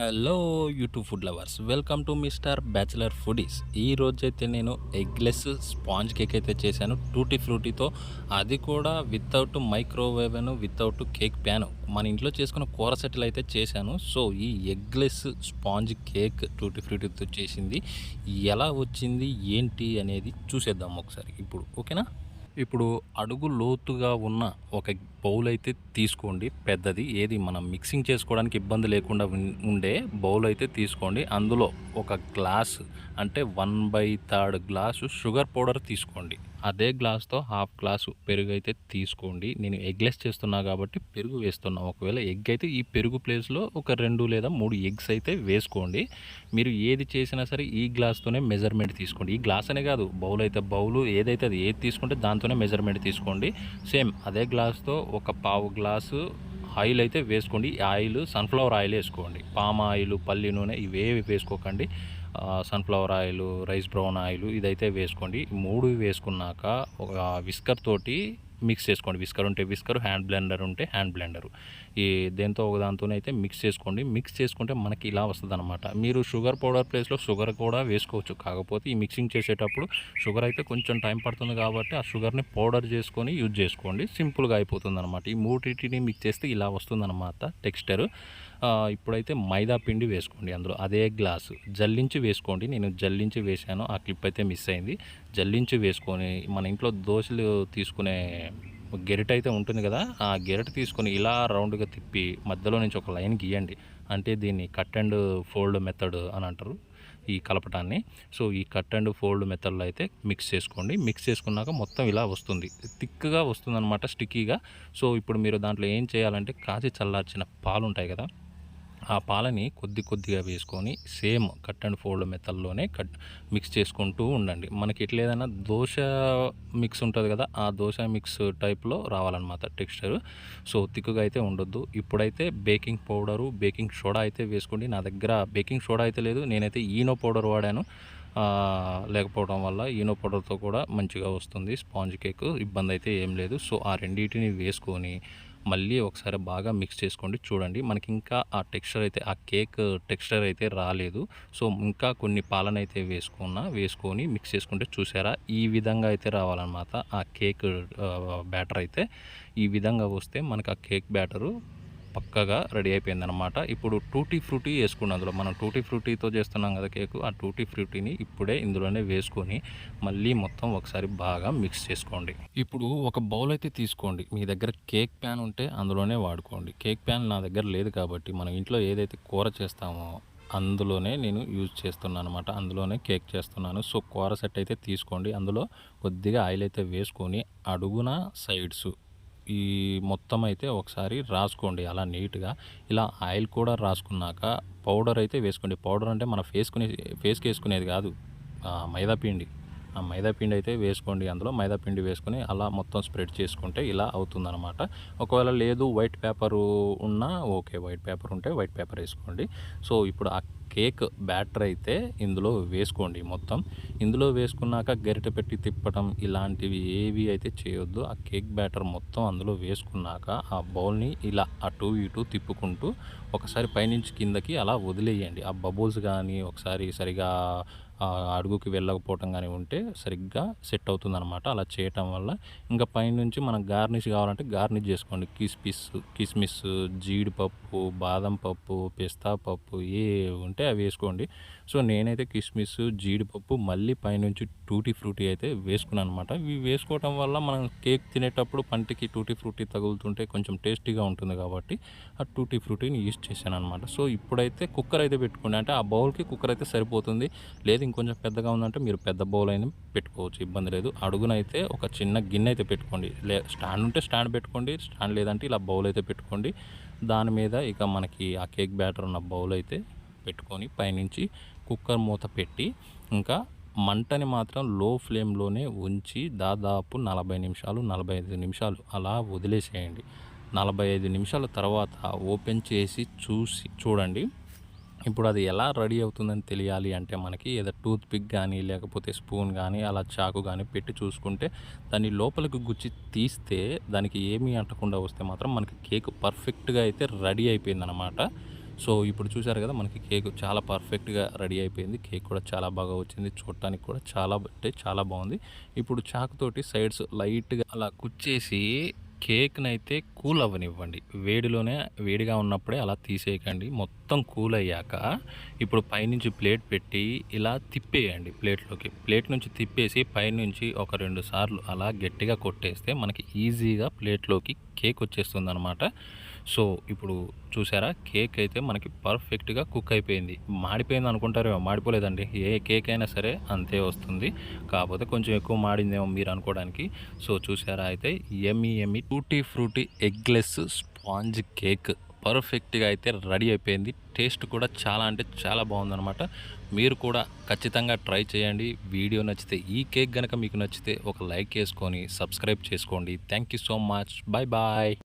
Hello YouTube food lovers welcome to mister bachelor foodies ఈ రోజైతే నేను ఎగ్లెస్ స్పాంజ్ కేక్ అయితే చేశాను. టూటీ ఫ్రూటీతో అది కూడా without microwave without cake pan మన ఇంట్లో చేసుకున్న కూర సెటిల్ అయితే చేశాను. సో ఈ ఎగ్లెస్ స్పాంజ్ కేక్ టూటీ ఫ్రూటీతో చేసింది. ఎలా వచ్చింది ఏంటి అనేది చూసేద్దాం ఒకసారి. ఇప్పుడు ఓకేనా? ఇప్పుడు అడుగు లోతుగా ఉన్న ఒక బౌల్ అయితే తీసుకోండి. పెద్దది. ఏది మనం మిక్సింగ్ చేసుకోవడానికి ఇబ్బంది లేకుండా ఉండే బౌల్ అయితే తీసుకోండి. అందులో ఒక గ్లాస్ అంటే one by third glass sugar powder తీసుకోండి. అదే గ్లాస్తో హాఫ్ గ్లాసు పెరుగు అయితే తీసుకోండి. నేను ఎగ్లెస్ చేస్తున్నా కాబట్టి పెరుగు వేస్తున్నా. ఒకవేళ ఎగ్ అయితే ఈ పెరుగు ప్లేస్లో ఒక రెండు లేదా మూడు ఎగ్స్ అయితే వేసుకోండి. మీరు ఏది చేసినా సరే ఈ గ్లాస్తోనే మెజర్మెంట్ తీసుకోండి. ఈ గ్లాస్ అనే కాదు బౌల్ అయితే బౌలు ఏదైతే అది ఏది తీసుకుంటే దాంతోనే మెజర్మెంట్ తీసుకోండి. సేమ్ అదే గ్లాస్తో ఒక పావు గ్లాసు ఆయిల్ అయితే వేసుకోండి. ఈ ఆయిల్ సన్ఫ్లవర్ ఆయిల్ వేసుకోండి. పామ్ ఆయిల్ పల్లి నూనె ఇవేవి వేసుకోకండి. Sunflower oil rice brown oil ఇదైతే వేసుకోండి. మూడు వేసుకున్నాక ఒక విస్కర్ తోటి మిక్స్ చేసుకోండి. విస్కర్ ఉంటే విస్కర్ హ్యాండ్ బ్లెండర్ ఉంటే హ్యాండ్ బ్లెండరు. ఈ దేంతో ఒక దాంతోనే అయితే మిక్స్ చేసుకోండి. మిక్స్ చేసుకుంటే మనకి ఇలా వస్తుంది అనమాట మీరు షుగర్ పౌడర్ ప్లేస్లో షుగర్ కూడా వేసుకోవచ్చు. కాకపోతే ఈ మిక్సింగ్ చేసేటప్పుడు షుగర్ అయితే కొంచెం టైం పడుతుంది కాబట్టి ఆ షుగర్ని పౌడర్ చేసుకొని యూజ్ చేసుకోండి. సింపుల్గా అయిపోతుంది అనమాట ఈ మూడింటిని మిక్స్ చేస్తే ఇలా వస్తుంది అనమాట టెక్స్చర్ ఇప్పుడైతే మైదా పిండి వేసుకోండి అందులో. అదే గ్లాసు. జల్లించి వేసుకోండి. నేను జల్లించి వేశాను. ఆ క్లిప్ అయితే మిస్ అయింది. జల్లించి వేసుకొని మన ఇంట్లో దోశలు తీసుకునే గెరిట అయితే ఉంటుంది కదా ఆ గెరిట తీసుకొని ఇలా రౌండ్గా తిప్పి మధ్యలో నుంచి ఒక లైన్ గీయండి. అంటే దీన్ని కట్ అండ్ ఫోల్డ్ మెథడ్ అని అంటారు ఈ కలపటాన్ని. సో ఈ కట్ అండ్ ఫోల్డ్ మెథడ్లో అయితే మిక్స్ చేసుకోండి. మిక్స్ చేసుకున్నాక మొత్తం ఇలా వస్తుంది. థిక్గా వస్తుంది అనమాట స్టిక్కీగా. సో ఇప్పుడు మీరు దాంట్లో ఏం చేయాలంటే కాచి చల్లార్చిన పాలు ఉంటాయి కదా ఆ పాలని కొద్ది కొద్దిగా వేసుకొని సేమ్ కట్ అండ్ ఫోల్డ్ మెథడ్లోనే కట్ మిక్స్ చేసుకుంటూ ఉండండి. మనకి ఎట్లా ఏదైనా దోశ మిక్స్ ఉంటుంది కదా ఆ దోశ మిక్స్ టైప్లో రావాలన్నమాట టెక్స్చర్. సో తిక్కుగా అయితే ఉండొద్దు. ఇప్పుడైతే బేకింగ్ పౌడరు బేకింగ్ సోడా అయితే వేసుకోండి. నా దగ్గర బేకింగ్ సోడా అయితే లేదు. నేనైతే ఈనో పౌడర్ వాడాను. లేకపోవడం వల్ల ఈనో పౌడర్తో కూడా మంచిగా వస్తుంది. స్పాంజ్ కేక్ ఇబ్బంది అయితే ఏం లేదు. సో ఆ రెండింటిని వేసుకొని మళ్ళీ ఒకసారి బాగా మిక్స్ చేసుకోండి. చూడండి మనకి ఇంకా ఆ టెక్స్చర్ అయితే ఆ కేక్ టెక్స్చర్ అయితే రాలేదు. సో ఇంకా కొన్ని పాలన అయితే వేసుకున్నా వేసుకొని మిక్స్ చేసుకుంటే చూసారా? ఈ విధంగా అయితే రావాలన్నమాట ఆ కేక్ బ్యాటర్ అయితే. ఈ విధంగా వస్తే మనకు ఆ కేక్ బ్యాటరు పక్కగా రెడీ అయిపోయిందనమాట ఇప్పుడు టూటీ ఫ్రూటీ వేసుకున్నాం అందులో. మనం టూటీ ఫ్రూటీతో చేస్తున్నాం కదా కేకు. ఆ టూటీ ఫ్రూటీని ఇప్పుడే ఇందులోనే వేసుకొని మళ్ళీ మొత్తం ఒకసారి బాగా మిక్స్ చేసుకోండి. ఇప్పుడు ఒక బౌల్ అయితే తీసుకోండి. మీ దగ్గర కేక్ ప్యాన్ ఉంటే అందులోనే వాడుకోండి. కేక్ ప్యాన్ నా దగ్గర లేదు కాబట్టి మనం ఇంట్లో ఏదైతే కూర చేస్తామో అందులోనే నేను యూజ్ చేస్తున్నాను అనమాట అందులోనే కేక్ చేస్తున్నాను. సో కూర సెట్ అయితే తీసుకోండి. అందులో కొద్దిగా ఆయిల్ అయితే వేసుకొని అడుగున సైడ్స్ ఈ మొత్తం అయితే ఒకసారి రాసుకోండి అలా నీట్గా. ఇలా ఆయిల్ కూడా రాసుకున్నాక పౌడర్ అయితే వేసుకోండి. పౌడర్ అంటే మన ఫేస్కునే ఫేస్కి వేసుకునేది కాదు. మైదాపిండి ఆ మైదాపిండి అయితే వేసుకోండి అందులో. మైదాపిండి వేసుకొని అలా మొత్తం స్ప్రెడ్ చేసుకుంటే ఇలా అవుతుందన్నమాట. ఒకవేళ లేదు వైట్ పేపర్ ఉన్నా ఓకే. వైట్ పేపర్ ఉంటే వైట్ పేపర్ వేసుకోండి. సో ఇప్పుడు కేక్ బ్యాటర్ అయితే ఇందులో వేసుకోండి మొత్తం. ఇందులో వేసుకున్నాక గరిట పెట్టి తిప్పటం ఇలాంటివి ఏవి అయితే చేయొద్దు. ఆ కేక్ బ్యాటర్ మొత్తం అందులో వేసుకున్నాక ఆ బౌల్ని ఇలా అటు ఇటు తిప్పుకుంటూ ఒకసారి పైనుంచి కిందకి అలా వదిలేయండి. ఆ బబుల్స్ కానీ ఒకసారి సరిగా అడుగుకి వెళ్ళకపోవటం కానీ ఉంటే సరిగ్గా సెట్ అవుతుందన్నమాట. అలా చేయటం వల్ల. ఇంకా పైనుంచి మనకు గార్నిష్ కావాలంటే గార్నిష్ చేసుకోండి. కిస్మిస్ కిస్మిస్ జీడిపప్పు బాదం పప్పు పిస్తా పప్పు ఏ ఉంటే అవి వేసుకోండి. సో నేనైతే కిస్మిస్ జీడిపప్పు మళ్ళీ పైనుంచి టూటీ ఫ్రూటీ అయితే వేసుకున్నాను అనమాట ఇవి వేసుకోవటం వల్ల మనం కేక్ తినేటప్పుడు పంటికి టూటీ ఫ్రూటీ తగులుతుంటే కొంచెం టేస్టీగా ఉంటుంది కాబట్టి ఆ టూటీ ఫ్రూటీని యూస్ చేశాను అనమాట సో ఇప్పుడైతే కుక్కర్ అయితే పెట్టుకోండి. అంటే ఆ బౌల్కి కుక్కర్ అయితే సరిపోతుంది. లేదు ఇంకొంచెం పెద్దగా ఉందంటే మీరు పెద్ద బౌల్ అయినా పెట్టుకోవచ్చు ఇబ్బంది లేదు. అడుగునైతే ఒక చిన్న గిన్నె అయితే పెట్టుకోండి. లే స్టాండ్ ఉంటే స్టాండ్ పెట్టుకోండి స్టాండ్ లేదంటే ఇలా బౌల్ అయితే పెట్టుకోండి. దాని మీద ఇక మనకి ఆ కేక్ బ్యాటర్ ఉన్న బౌల్ అయితే పెట్టుకొని పైనుంచి కుక్కర్ మూత పెట్టి ఇంకా మంటని మాత్రం లో ఫ్లేమ్లోనే ఉంచి దాదాపు నలభై నిమిషాలు నలభై ఐదు నిమిషాలు అలా వదిలేసేయండి. నలభై ఐదు నిమిషాల తర్వాత ఓపెన్ చేసి చూసి చూడండి. ఇప్పుడు అది ఎలా రెడీ అవుతుందని తెలియాలి అంటే మనకి ఏదో టూత్ పిక్ కానీ లేకపోతే స్పూన్ కానీ అలా చాకు కానీ పెట్టి చూసుకుంటే దాన్ని లోపలికి గుచ్చి తీస్తే దానికి ఏమీ అంటకుండా వస్తే మాత్రం మనకి కేక్ పర్ఫెక్ట్గా అయితే రెడీ అయిపోయిందనమాట సో ఇప్పుడు చూసారు కదా మనకి కేక్ చాలా పర్ఫెక్ట్గా రెడీ అయిపోయింది. కేక్ కూడా చాలా బాగా వచ్చింది. చూడటానికి కూడా చాలా అంటే చాలా బాగుంది. ఇప్పుడు చాకుతోటి సైడ్స్ లైట్గా అలా కుచ్చేసి కేక్ని అయితే కూల్ అవ్వనివ్వండి. వేడిలోనే వేడిగా ఉన్నప్పుడే అలా తీసేయకండి. మొత్తం మొత్తం కూల్ అయ్యాక ఇప్పుడు పైనుంచి ప్లేట్ పెట్టి ఇలా తిప్పేయండి ప్లేట్లోకి. ప్లేట్ నుంచి తిప్పేసి పైనుంచి ఒక రెండు సార్లు అలా గట్టిగా కొట్టేస్తే మనకి ఈజీగా ప్లేట్లోకి కేక్ వచ్చేస్తుంది అనమాట సో ఇప్పుడు చూసారా? కేక్ అయితే మనకి పర్ఫెక్ట్గా కుక్ అయిపోయింది. మాడిపోయింది అనుకుంటారేమో మాడిపోలేదండి. ఏ కేక్ అయినా సరే అంతే వస్తుంది. కాకపోతే కొంచెం ఎక్కువ మాడిందేమో మీరు అనుకోవడానికి. సో చూసారా? అయితే ఎమ్మి ఎమ్మి tutti frutti eggless sponge cake. పర్ఫెక్ట్గా అయితే రెడీ అయిపోయింది. టేస్ట్ కూడా చాలా అంటే చాలా బాగుందనమాట మీరు కూడా ఖచ్చితంగా ట్రై చేయండి. వీడియో నచ్చితే ఈ కేక్ కనుక మీకు నచ్చితే ఒక లైక్ వేసుకొని సబ్స్క్రైబ్ చేసుకోండి. Thank you so much. Bye bye.